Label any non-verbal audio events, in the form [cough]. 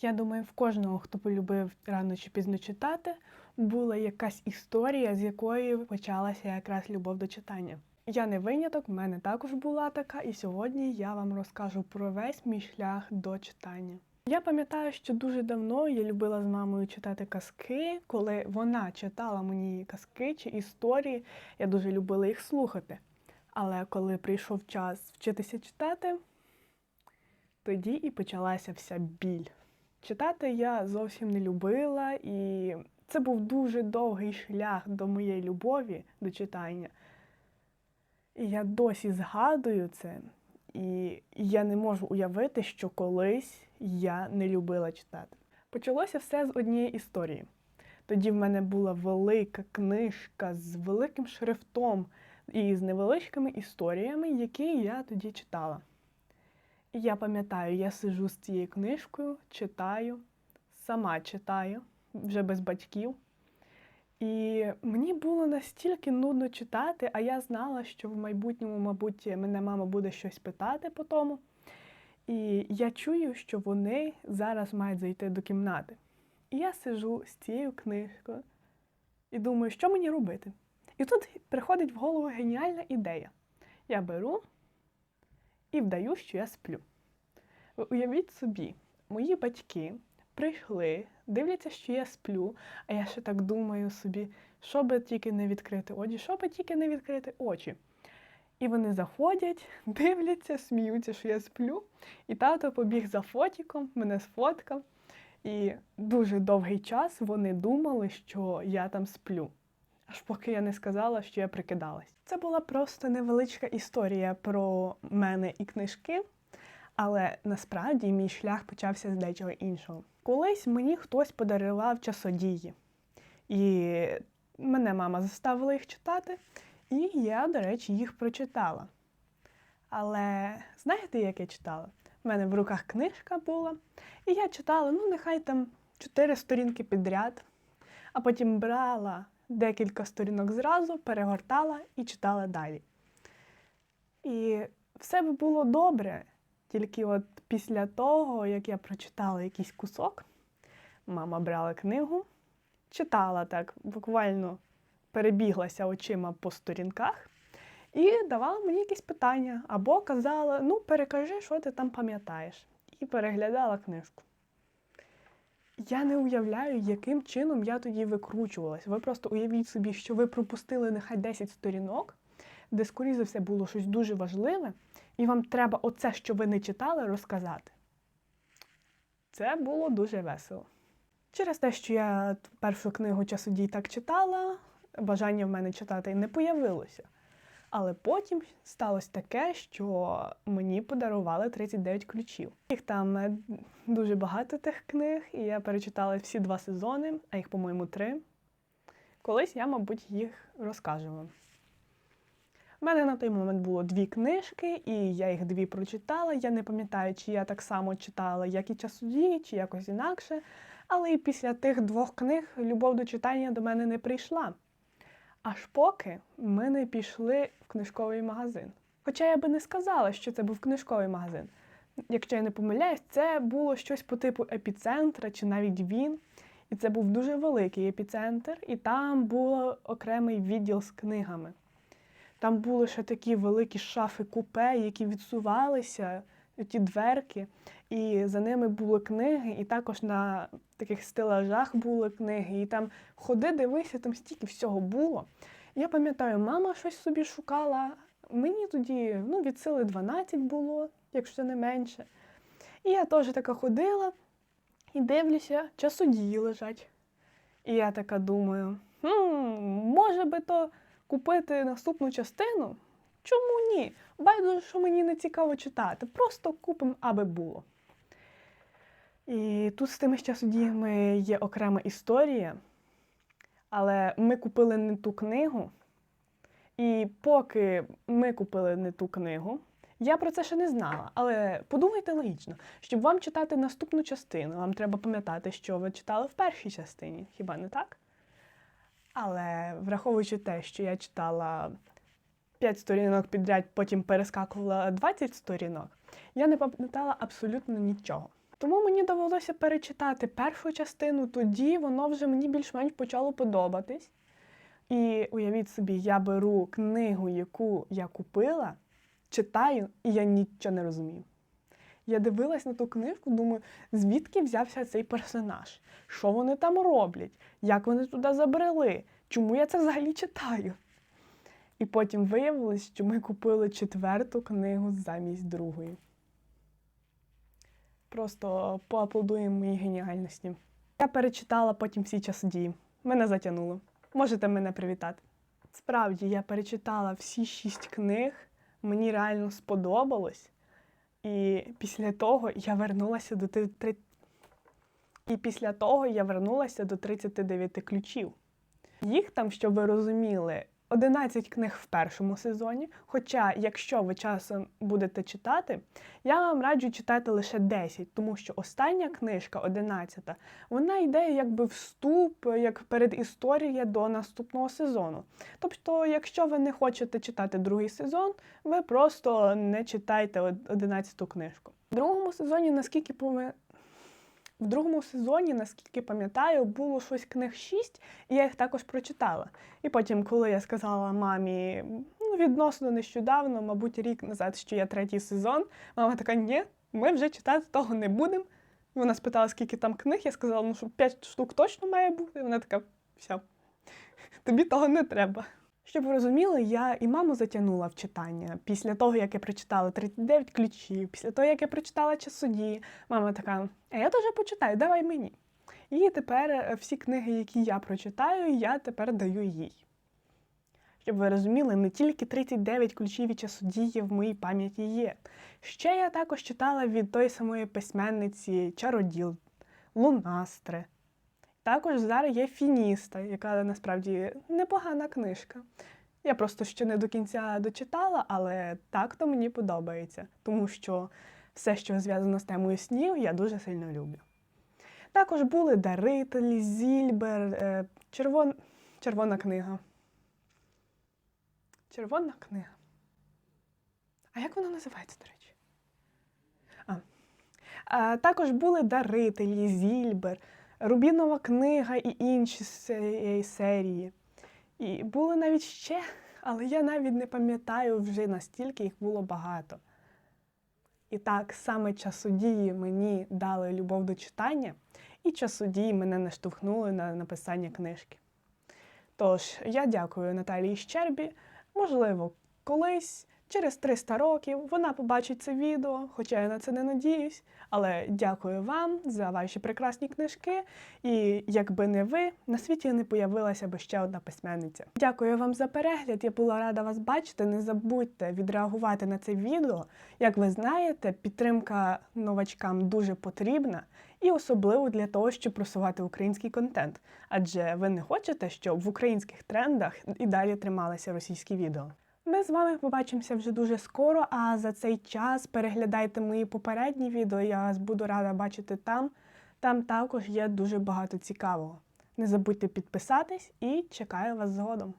Я думаю, в кожного, хто полюбив рано чи пізно читати, була якась історія, з якої почалася якраз любов до читання. Я не виняток, в мене також була така, і сьогодні я вам розкажу про весь мій шлях до читання. Я пам'ятаю, що дуже давно я любила з мамою читати казки. Коли вона читала мені казки чи історії, я дуже любила їх слухати. Але коли прийшов час вчитися читати, тоді і почалася вся біль. Читати я зовсім не любила, і це був дуже довгий шлях до моєї любові до читання. І я досі згадую це, і я не можу уявити, що колись я не любила читати. Почалося все з однієї історії. Тоді в мене була велика книжка з великим шрифтом і з невеличкими історіями, які я тоді читала. Я пам'ятаю, я сижу з цією книжкою, читаю, сама читаю, вже без батьків. І мені було настільки нудно читати, а я знала, що в майбутньому, мабуть, мене мама буде щось питати по тому. І я чую, що вони зараз мають зайти до кімнати. І я сижу з цією книжкою і думаю, що мені робити. І тут приходить в голову геніальна ідея. Я беру і вдаю, що я сплю. Ви уявіть собі, мої батьки прийшли, дивляться, що я сплю, а я ще так думаю собі, що би тільки не відкрити очі, що би тільки не відкрити очі. І вони заходять, [laughs] дивляться, сміються, що я сплю. І тато побіг за фотіком, мене сфоткав. І дуже довгий час вони думали, що я там сплю. Аж поки я не сказала, що я прикидалась. Це була просто невеличка історія про мене і книжки, але насправді мій шлях почався з дечого іншого. Колись мені хтось подарував часодії, і мене мама заставила їх читати, і я, до речі, їх прочитала. Але знаєте, як я читала? У мене в руках книжка була, і я читала, ну, нехай там чотири сторінки підряд, а потім брала декілька сторінок зразу, перегортала і читала далі. І все б було добре, тільки от після того, як я прочитала якийсь кусок, мама брала книгу, читала так, буквально перебіглася очима по сторінках і давала мені якісь питання, або казала: ну, перекажи, що ти там пам'ятаєш, і переглядала книжку. Я не уявляю, яким чином я тоді викручувалась. Ви просто уявіть собі, що ви пропустили нехай 10 сторінок, де, скоріше за все, було щось дуже важливе, і вам треба оце, що ви не читали, розказати. Це було дуже весело. Через те, що я першу книгу часодій так читала, бажання в мене читати не появилося. Але потім сталося таке, що мені подарували 39 ключів. Їх там е, дуже багато тих книг, і я перечитала всі два сезони, а їх, по-моєму, три. Колись я, мабуть, їх розкажу вам. У мене на той момент було дві книжки, і я їх дві прочитала. Я не пам'ятаю, чи я так само читала, як і часодії, чи якось інакше. Але і після тих двох книг любов до читання до мене не прийшла. Аж поки ми не пішли в книжковий магазин. Хоча я би не сказала, що це був книжковий магазин. Якщо я не помиляюсь, це було щось по типу епіцентра чи навіть він. І це був дуже великий епіцентр, і там був окремий відділ з книгами. Там були ще такі великі шафи купе, які відсувалися, ті дверки, і за ними були книги, і також на таких стелажах були книги. І там ходи, дивися, там стільки всього було. Я пам'ятаю, мама щось собі шукала. Мені тоді ну, від сили 12 було, якщо не менше. І я теж така ходила і дивлюся, часодії лежать. І я така думаю, хм, може би то купити наступну частину? Чому ні? Байдуже, що мені не цікаво читати. Просто купимо, аби було. І тут з тими часодіями є окрема історія, але ми купили не ту книгу. І поки ми купили не ту книгу, я про це ще не знала. Але подумайте логічно, щоб вам читати наступну частину, вам треба пам'ятати, що ви читали в першій частині, хіба не так? Але враховуючи те, що я читала 5 сторінок підряд, потім перескакувала 20 сторінок, я не пам'ятала абсолютно нічого. Тому мені довелося перечитати першу частину, тоді воно вже мені більш-менш почало подобатись. І уявіть собі, я беру книгу, яку я купила, читаю, і я нічого не розумію. Я дивилась на ту книжку, думаю, звідки взявся цей персонаж? Що вони там роблять? Як вони туди забрели? Чому я це взагалі читаю? І потім виявилось, що ми купили четверту книгу замість другої. Просто поаплодуємо моїй геніальності. Я перечитала потім всі часодії. Мене затягнуло. Можете мене привітати. Справді, я перечитала всі шість книг, мені реально сподобалось. І після того я вернулася до три- І після того я вернулася до 39 ключів. Їх там, щоб ви розуміли, 11 книг в першому сезоні. Хоча, якщо ви часом будете читати, я вам раджу читати лише 10, тому що остання книжка, 11, вона йде якби вступ, як передісторія до наступного сезону. Тобто, якщо ви не хочете читати другий сезон, ви просто не читайте 11 книжку. В другому сезоні, наскільки в другому сезоні, наскільки пам'ятаю, було щось книг 6, і я їх також прочитала. І потім, коли я сказала мамі, ну, відносно нещодавно, мабуть, рік назад, що я третій сезон, мама така: ні, ми вже читати того не будемо. Вона спитала, скільки там книг, я сказала, ну що 5 штук точно має бути. Вона така, все, тобі того не треба. Щоб ви розуміли, я і маму затягнула в читання після того, як я прочитала 39 ключів, після того, як я прочитала часодії. Мама така, а я теж почитаю, давай мені. І тепер е, всі книги, які я прочитаю, я тепер даю їй. Щоб ви розуміли, не тільки 39 ключів і часодії в моїй пам'яті є. Ще я також читала від тої самої письменниці Чароділ, Лунастри. Також зараз є Фініста, яка насправді непогана книжка. Я просто ще не до кінця дочитала, але так то мені подобається, тому що все, що зв'язано з темою снів, я дуже сильно люблю. Також були Дарителі, Зільбер, е, червон... Червона книга. Червона книга. А як вона називається, до речі? А. А, також були Дарителі, Зільбер, Рубінова книга і інші з цієї серії. І були навіть ще, але я навіть не пам'ятаю вже настільки їх було багато. І так, саме часодії мені дали любов до читання, і часодії мене наштовхнули на написання книжки. Тож, я дякую Наталії Щербі. Можливо, колись, через 300 років, вона побачить це відео, хоча я на це не надіюсь. Але дякую вам за ваші прекрасні книжки. І якби не ви, на світі не появилася би ще одна письменниця. Дякую вам за перегляд. Я була рада вас бачити. Не забудьте відреагувати на це відео. Як ви знаєте, підтримка новачкам дуже потрібна. І особливо для того, щоб просувати український контент. Адже ви не хочете, щоб в українських трендах і далі трималися російські відео. Ми з вами побачимося вже дуже скоро, а за цей час переглядайте мої попередні відео, я вас буду рада бачити там. Там також є дуже багато цікавого. Не забудьте підписатись і чекаю вас згодом.